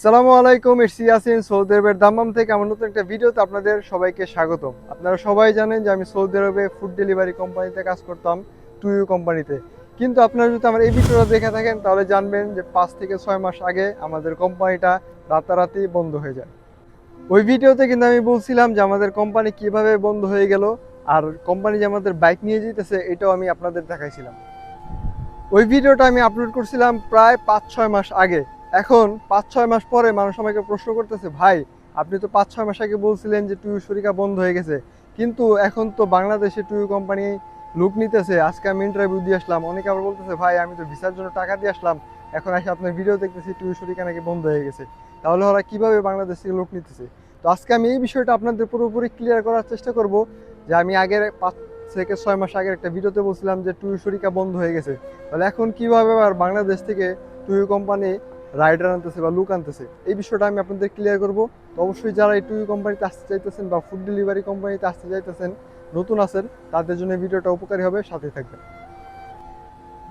সালামু আলাইকুম it's Yasin Saudi আরবের দাম্মাম থেকে আমার নতুন একটা ভিডিওতে আপনাদের সবাইকে স্বাগতম। আপনারা সবাই জানেন যে আমি সৌদি আরবে ফুড ডেলিভারি কোম্পানিতে কাজ করতাম টুইউ কোম্পানিতে কিন্তু আপনারা যদি আমার এই ভিডিওটা দেখে থাকেন, তাহলে জানবেন যে পাঁচ থেকে ছয় মাস আগে আমাদের কোম্পানিটা রাতারাতি বন্ধ হয়ে যায়। ওই ভিডিওতে কিন্তু আমি বলছিলাম যে আমাদের কোম্পানি কীভাবে বন্ধ হয়ে গেল, আর কোম্পানি যে আমাদের বাইক নিয়ে যেতেছে, এটাও আমি আপনাদের দেখাইছিলাম। ওই ভিডিওটা আমি আপলোড করছিলাম প্রায় পাঁচ ছয় মাস আগে। এখন পাঁচ, ছয় মাস পরে মানুষ আমাকে প্রশ্ন করতেছে, ভাই, আপনি তো পাঁচ, ছয় মাস আগে বলছিলেন যে টুইউ শরিকা বন্ধ হয়ে গেছে। কিন্তু এখন তো বাংলাদেশে টুইউ কোম্পানি লুক নিতেছে। আজকে আমি ইন্টারভিউ দিয়ে আসলাম। অনেকে আবার বলতেছে, ভাই, আমি তো ভিসার জন্য টাকা দিয়ে আসলাম। এখন এসে আপনার ভিডিও দেখতেছি টুইউ শরিকা নাকি বন্ধ হয়ে গেছে। তাহলে ওরা কীভাবে বাংলাদেশ থেকে লোক নিতেছে? তো আজকে আমি এই বিষয়টা আপনাদের পুরোপুরি ক্লিয়ার করার চেষ্টা করব যে আমি আগের পাঁচ থেকে ছয় মাস আগের একটা ভিডিওতে বলছিলাম যে টুইউ শরিকা বন্ধ হয়ে গেছে। তাহলে এখন কীভাবে আবার বাংলাদেশ থেকে টুইউ কোম্পানি রাইডার আনতেছে বা লুক আনতেছে, এই বিষয়টা আমি আপনাদের ক্লিয়ার করব। তো অবশ্যই যারা এই টুইউ কোম্পানিতে আসতে চাইতেছেন বা ফুড ডেলিভারি কোম্পানিতে আসতে চাইতেছেন, নতুন আছেন, তাদের জন্য ভিডিওটা উপকারী হবে, সাথে থাকবেন।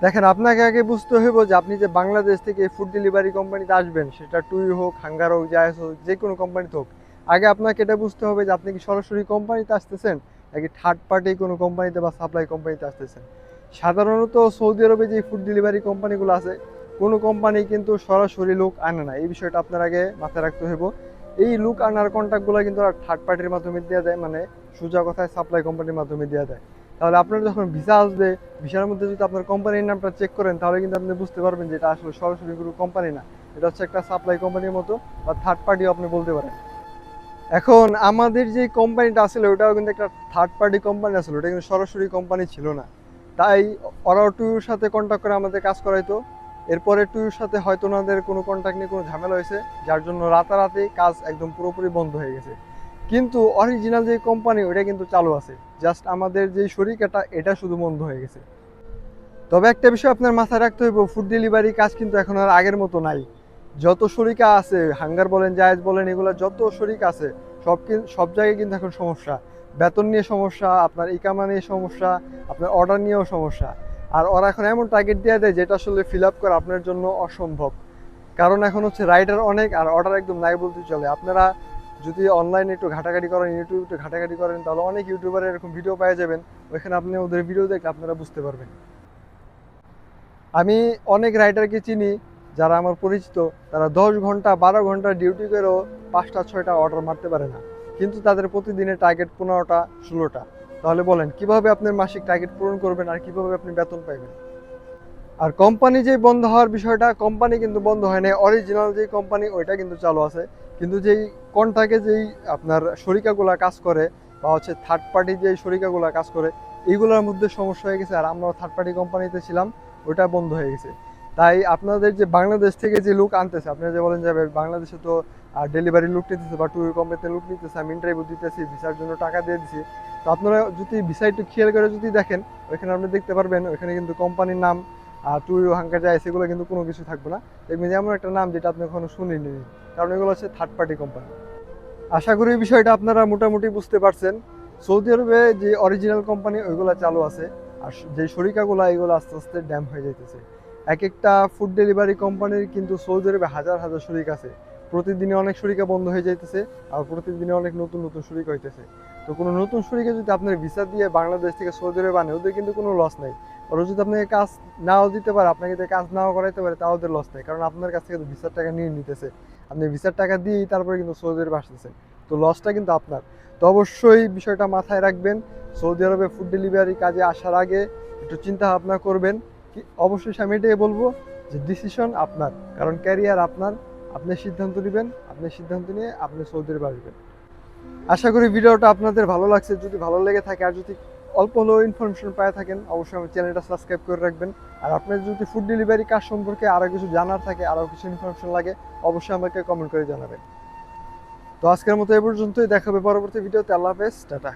দেখেন, আপনাকে আগে বুঝতে হইব যে আপনি যে বাংলাদেশ থেকে ফুড ডেলিভারি কোম্পানিতে আসবেন, সেটা টুই হোক হাঙ্গার হোক জায়স হোক, যে কোনো কোম্পানিতে হোক, আগে আপনাকে এটা বুঝতে হবে যে আপনি কি সরাসরি কোম্পানিতে আসতেছেন, নাকি থার্ড পার্টি কোনো কোম্পানিতে বা সাপ্লাই কোম্পানিতে আসতেছেন। সাধারণত সৌদি আরবে যে ফুড ডেলিভারি কোম্পানিগুলো আছে কোনো কোম্পানি কিন্তু সরাসরি লোক আনে না। এই বিষয়টা আপনার আগে মাথায় রাখতে হইব। এই লুক আনার কন্ট্যাক্টগুলো কিন্তু থার্ড পার্টির মাধ্যমে দেওয়া যায় মানে সোজা কথায় সাপ্লাই কোম্পানির মাধ্যমে দেওয়া যায়। তাহলে আপনার যখন ভিসা আসবে ভিসার মধ্যে যদি আপনার কোম্পানির নামটা চেক করেন, তাহলে কিন্তু আপনি বুঝতে পারবেন যে এটা আসলে সরাসরি কোনো কোম্পানি না। এটা হচ্ছে একটা সাপ্লাই কোম্পানির মতো, বা থার্ড পার্টিও আপনি বলতে পারেন। এখন আমাদের যে কোম্পানিটা আসলে ওটাও কিন্তু একটা থার্ড পার্টি কোম্পানি আসলে ওটা কিন্তু সরাসরি কোম্পানি ছিল না। তাই টুর সাথে কন্ট্যাক্ট করে আমাদের কাজ করাইতো। এরপরে টুর সাথে হয়তো ওনাদের কোনো কন্ট্যাক্ট নিয়ে কোনো ঝামেলা হয়েছে, যার জন্য রাতারাতি কাজ একদম পুরোপুরি বন্ধ হয়ে গেছে। কিন্তু অরিজিনাল যে কোম্পানি ওটা কিন্তু চালু আছে। জাস্ট আমাদের যে শরিকাটা, এটা শুধু বন্ধ হয়ে গেছে। তবে একটা বিষয় আপনার মাথায় রাখতে হইব ফুড ডেলিভারি কাজ কিন্তু এখন আর আগের মতো নাই। যত শরিকা আছে হাঙ্গার বলেন, জায়েজ বলেন, এগুলো যত শরিকা আছে, সব সব জায়গায় কিন্তু এখন সমস্যা। বেতন নিয়ে সমস্যা, আপনার ইকামা নিয়ে সমস্যা, আপনার অর্ডার নিয়েও সমস্যা। আর ওরা এখন এমন টার্গেট দিয়ে দেয় যেটা আসলে ফিল আপ করা আপনার জন্য অসম্ভব। কারণ এখন হচ্ছে রাইডার অনেক আর অর্ডার একদম নাই বলতে চলে। আপনারা যদি অনলাইনে একটু ঘাটাঘাটি করেন ইউটিউবে একটু ঘাটাঘাটি করেন, তাহলে অনেক ইউটিউবারের এরকম ভিডিও পাওয়া যাবেন। ওইখানে আপনি ওদের ভিডিও দেখলে আপনারা বুঝতে পারবেন। আমি অনেক রাইডারকে চিনি, যারা আমার পরিচিত। তারা দশ ঘণ্টা, বারো ঘণ্টা ডিউটি করেও পাঁচটা, ছয়টা অর্ডার মারতে পারে না। কিন্তু তাদের প্রতিদিনের টার্গেট পনেরোটা, ষোলোটা। তাহলে বলেন, কীভাবে আপনার মাসিক টার্গেট পূরণ করবেন আর কীভাবে আপনি বেতন পাইবেন? আর কোম্পানি যে বন্ধ হওয়ার বিষয়টা কোম্পানি কিন্তু বন্ধ হয় না অরিজিনাল যে কোম্পানি ওইটা কিন্তু চালু আছে। কিন্তু যেই কন্ট্রাক্টে যেই আপনার শরিকাগুলা কাজ করে, বা হচ্ছে থার্ড পার্টি যে শরিকাগুলা কাজ করে এইগুলোর মধ্যে সমস্যা হয়ে গেছে। আর আমরা থার্ড পার্টি কোম্পানিতে ছিলাম ওটা বন্ধ হয়ে গেছে। তাই আপনাদের যে বাংলাদেশ থেকে যে লুক আনতেছে আপনারা যে বলেন যে বাংলাদেশে তো ডেলিভারি লুক নিতেছে বা ট্যুর কোম্পানিতে লুক নিতেছে, আমি ইন্টারভিউ দিতেছি, ভিসার জন্য টাকা দিয়ে দিছি। তো আপনারা যদি ভিসা একটু খেয়াল করে যদি দেখেন, ওইখানে আপনি দেখতে পারবেন, ওইখানে কিন্তু কোম্পানির নাম আর ট্যুর হাঙ্কা যায় সেগুলো কিন্তু কোনো কিছু থাকবে না। দেখবেন যে এমন একটা নাম যেটা আপনি কখনো শুনিনি কারণ এগুলো হচ্ছে থার্ড পার্টি কোম্পানি আশা করি এই বিষয়টা আপনারা মোটামুটি বুঝতে পারছেন। সৌদি আরবে যে অরিজিনাল কোম্পানি ওইগুলো চালু আছে। আর যে শরিকাগুলো, এগুলো আস্তে আস্তে ড্যাম হয়ে যাইতেছে। এক একটা ফুড ডেলিভারি কোম্পানির কিন্তু সৌদি আরবে হাজার হাজার শরিক আছে। প্রতিদিনে অনেক শরিকা বন্ধ হয়ে যাইতেছে আর প্রতিদিনে অনেক নতুন নতুন শরিক হইতেছে। তো কোনো নতুন শরিকে যদি আপনার ভিসা দিয়ে বাংলাদেশ থেকে সৌদি আরবে আনে ওদের কিন্তু কোনো লস নেই। ওরা যদি আপনাকে কাজ নাও দিতে পারে, আপনাকে যদি কাজ নাও করাইতে পারে, তাও ওদের লস নেই। কারণ আপনার কাছ থেকে ভিসার টাকা নিয়ে নিতেছে। আপনি ভিসার টাকা দিয়েই তারপরে কিন্তু সৌদি আরবে আসতেছেন তো লসটা কিন্তু আপনার। তো অবশ্যই বিষয়টা মাথায় রাখবেন। সৌদি আরবে ফুড ডেলিভারি কাজে আসার আগে একটু চিন্তা ভাবনা করবেন। অবশ্যই আমি এটাই বলব যে ডিসিশন আপনার। কারণ ক্যারিয়ার আপনার, আপনি সিদ্ধান্ত নেবেন, আপনি সিদ্ধান্ত নিয়ে আপনি সৌদি আসবেন আশা করি ভিডিওটা আপনাদের ভালো লাগছে। যদি ভালো লেগে থাকে আর যদি অল্প হলেও ইনফরমেশন পায় থাকেন, অবশ্যই আমার চ্যানেলটা সাবস্ক্রাইব করে রাখবেন। আর আপনার যদি ফুড ডেলিভারি কাজ সম্পর্কে আরও কিছু জানার থাকে আরও কিছু ইনফরমেশন লাগে, অবশ্যই আমাকে কমেন্ট করে জানাবেন। তো আজকের মতো এ পর্যন্তই। দেখাবে পরবর্তী ভিডিওতে। আল্লাহ হাফেজ। টাটা।